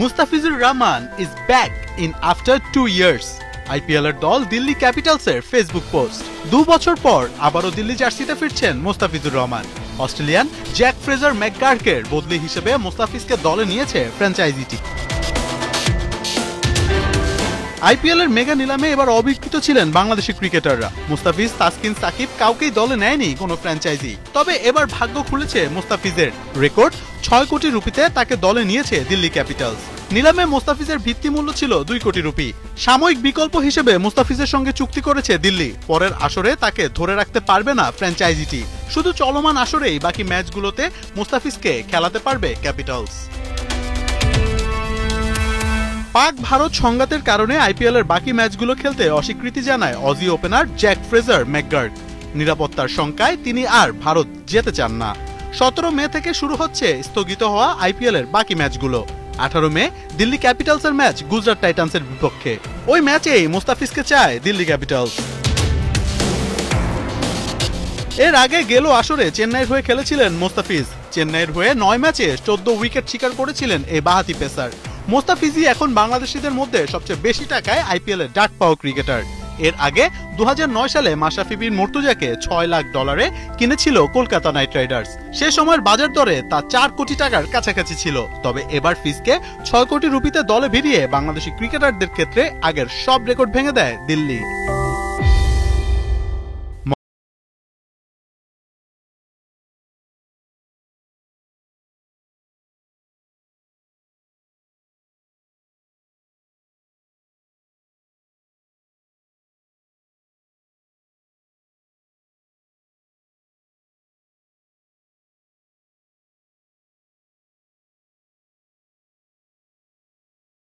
Mustafizur Rahman is back in after two years IPL এর দল Delhi ক্যাপিটালসের Facebook post দু বছর পর আবারও দিল্লি জার্সিতে ফিরছেন Mustafizur Rahman. Australian Jake Fraser ম্যাকগার্কের বদলি হিসেবে মুস্তাফিজকে দলে নিয়েছে ফ্র্যাঞ্চাইজিটি আইপিএল এর মেগা নিলামে এবার অবিকৃত ছিলেন বাংলাদেশি ক্রিকেটাররা মুস্তাফিজ, তাসকিন, সাকিব কাউকেই দলে নেয়নি কোনো ফ্র্যাঞ্চাইজি তবে এবার ভাগ্য খুলেছে মুস্তাফিজের। রেকর্ড ছয় কোটি রুপিতে তাকে দলে নিয়েছে দিল্লি ক্যাপিটালস নিলামে মুস্তাফিজের ভিত্তিমূল্য ছিল দুই কোটি রুপি। সাময়িক বিকল্প হিসেবে মুস্তাফিজের সঙ্গে চুক্তি করেছে দিল্লি। পরের আসরে তাকে ধরে রাখতে পারবে না ফ্র্যাঞ্চাইজিটি। শুধু চলমান আসরেই বাকি ম্যাচগুলোতে মুস্তাফিজকে খেলাতে পারবে ক্যাপিটালস। পাক ভারত সংঘাতের কারণে আইপিএলের বাকি ম্যাচগুলো খেলতে অস্বীকৃতি জানায় Aussie opener Jake Fraser McGurk. নিরাপত্তার শঙ্কায় তিনি আর ভারত যেতে চান না। সতেরো মে থেকে শুরু হচ্ছে স্থগিত হওয়া আইপিএলের বাকি ম্যাচগুলো। আঠারো মে, দিল্লি ক্যাপিটালসের ম্যাচ গুজরাট টাইটান্সের বিপক্ষে। ওই ম্যাচেই মুস্তাফিজকে চায় দিল্লি ক্যাপিটালস। এর আগে গেল আসরে চেন্নাইয়ের হয়ে খেলেছিলেন মোস্তাফিজ। চেন্নাইয়ের হয়ে নয় ম্যাচে চোদ্দ উইকেট শিকার করেছিলেন এই বাহাতি পেসার। মোস্তাফিজই এখন বাংলাদেশিদের মধ্যে সবচেয়ে বেশি টাকায় আইপিএল এর ডাক পাওয়া ক্রিকেটার। এর আগে দু হাজার নয় সালে মাশরাফি বিন মর্তুজাকে ছয় লাখ ডলারে কিনেছিল কলকাতা নাইট রাইডার্স। সে সময়ের বাজার দরে তা চার কোটি টাকার কাছাকাছি ছিল। তবে এবার ফিসকে ছয় কোটি রুপিতে দলে ভিড়িয়ে বাংলাদেশি ক্রিকেটারদের ক্ষেত্রে আগের সব রেকর্ড ভেঙে দেয় দিল্লি।